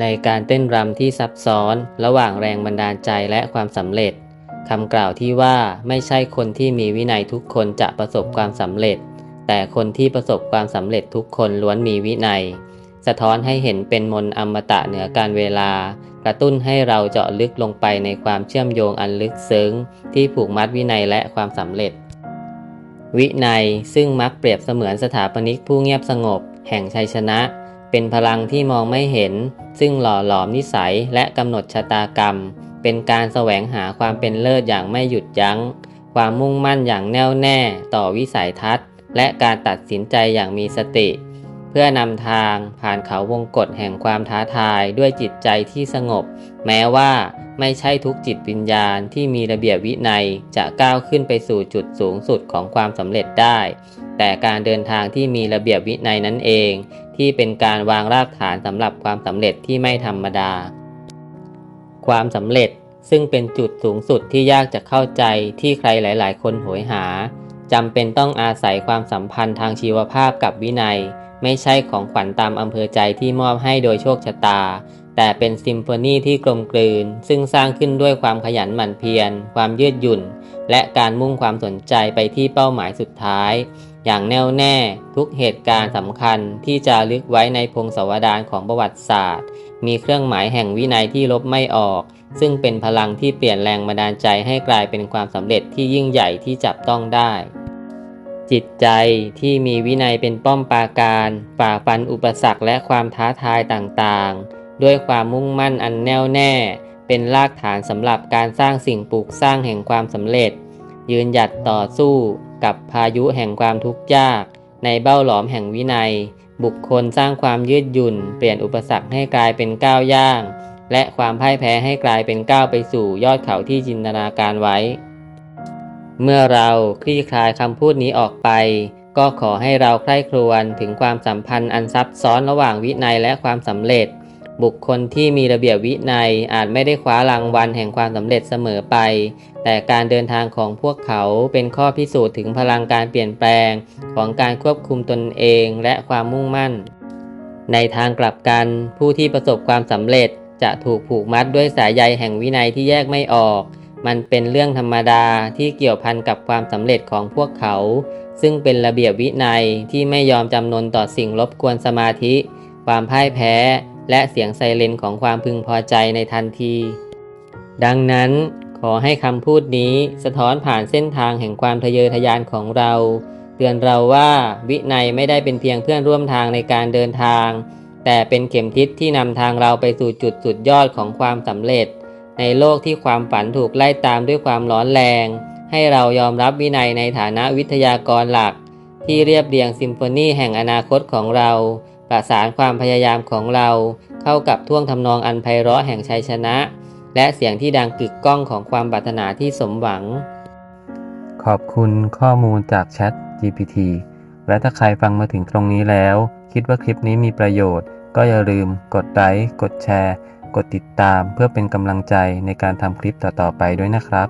ในการเต้นรำที่ซับซ้อนระหว่างแรงบันดาลใจและความสำเร็จคำกล่าวที่ว่าไม่ใช่คนที่มีวินัยทุกคนจะประสบความสำเร็จ แต่คนที่ประสบความสำเร็จทุกคนล้วนมีวินัย สะท้อนให้เห็นเป็นมนต์อมตะเหนือการเวลา กระตุ้นให้เราเจาะลึกลงไปในความเชื่อมโยงอันลึกซึ้ง ที่ผูกมัดวินัยและความสำเร็จ วินัยซึ่งมักเปรียบเสมือนสถาปนิกผู้เงียบสงบ แห่งชัยชนะ เป็นพลังที่มองไม่เห็น ซึ่งหล่อหลอมนิสัยและกำหนดชะตากรรม เป็นการแสวงหาความเป็นเลิศอย่างไม่หยุดยัง้ง ความมุ่งมั่นอย่างแน่วแน่ต่อวิสัยทัศน์ และการตัดสินใจอย่างมีสติ เพื่อนำทางผ่านเขาวงกฏแห่งความท้าทายด้วยจิตใจที่สงบ แม้ว่าไม่ใช่ทุกจิตวิญญาณที่มีระเบียบวินัยจะก้าวขึ้นไปสู่จุดสูงสุดของความสำเร็จได้ แต่การเดินทางที่มีระเบียบวินัยนั้นเอง ที่เป็นการวางรากฐานสำหรับความสำเร็จที่ไม่ธรรมดา ความสำเร็จซึ่งเป็นจุดสูงสุดที่ยากจะเข้าใจที่ใครหลาย ๆ คนโหยหาจำเป็นต้องอาศัยความสัมพันธ์ทางชีวภาพกับวินัย ไม่ใช่ของขวัญตามอำเภอใจที่มอบให้โดยโชคชะตา แต่เป็นซิมโฟนีที่กลมกลืน ซึ่งสร้างขึ้นด้วยความขยันหมั่นเพียร ความยืดหยุ่น และการมุ่งความสนใจไปที่เป้าหมายสุดท้าย อย่างแน่วแน่ทุกเหตุการณ์สำคัญที่จะลึกไว้ในพงศาวดารของประวัติศาสตร์ มีเครื่องหมายแห่งวินัยที่ลบไม่ออก ซึ่งเป็นพลังที่เปลี่ยนแรงบันดาลใจให้กลายเป็นความสำเร็จที่ยิ่งใหญ่ที่จับต้องได้ จิตใจที่มีวินัยเป็นป้อมปราการฝ่าฟันอุปสรรคและความท้าทายต่างๆ ด้วยความมุ่งมั่นอันแน่วแน่ เป็นรากฐานสำหรับการสร้างสิ่งปลูกสร้างแห่งความสำเร็จ ยืนหยัดต่อสู้ กับพายุแห่งความทุกข์ยาก ในเบ้าหลอมแห่งวินัย บุคคลสร้างความยืดหยุ่น เปลี่ยนอุปสรรคให้กลายเป็นก้าวย่าง และความพ่ายแพ้ให้กลายเป็นก้าวไปสู่ยอดเขาที่จินตนาการไว้ เมื่อเราคลี่คลายคำพูดนี้ออกไป ก็ขอให้เราใคร่ครวญถึงความสัมพันธ์อันซับซ้อนระหว่างวินัยและความสำเร็จ บุคคลที่มีระเบียบวินัยอาจไม่ได้คว้ารางวัลแห่งความสำเร็จเสมอไป แต่การเดินทางของพวกเขาเป็นข้อพิสูจน์ถึงพลังการเปลี่ยนแปลง ของการควบคุมตนเองและความมุ่งมั่น ในทางกลับกัน ผู้ที่ประสบความสำเร็จจะถูกผูกมัดด้วยสายใยแห่งวินัยที่แยกไม่ออก มันเป็นเรื่องธรรมดาที่เกี่ยวพันกับความสำเร็จของพวกเขา ซึ่งเป็นระเบียบวินัยที่ไม่ยอมจำนนต่อสิ่งรบกวนสมาธิ ความพ่ายแพ้ และเสียงไซเรนของความพึงพอใจในทันที ดังนั้นขอให้คำพูดนี้สะท้อนผ่านเส้นทางแห่งความทะเยอทะยานของเรา เตือนเราว่าวินัยไม่ได้เป็นเพียงเพื่อนร่วมทางในการเดินทาง แต่เป็นเข็มทิศที่นำทางเราไปสู่จุดสุดยอดของความสำเร็จ ในโลกที่ความฝันถูกไล่ตามด้วยความร้อนแรง ให้เรายอมรับวินัยในฐานะวิทยากรหลัก ที่เรียบเรียงซิมโฟนีแห่งอนาคตของเรา ประสานความพยายามของเราเข้ากับท่วงทำนองอันไพเราะแห่งชัยชนะ และเสียงที่ดังกึกก้องของความปรารถนาที่สมหวัง ขอบคุณข้อมูลจาก Chat GPT และถ้าใครฟังมาถึงตรงนี้แล้ว คิดว่าคลิปนี้มีประโยชน์ ก็อย่าลืมกดไลค์กดแชร์ กดติดตามเพื่อเป็นกำลังใจในการทำคลิปต่อๆไปด้วยนะครับ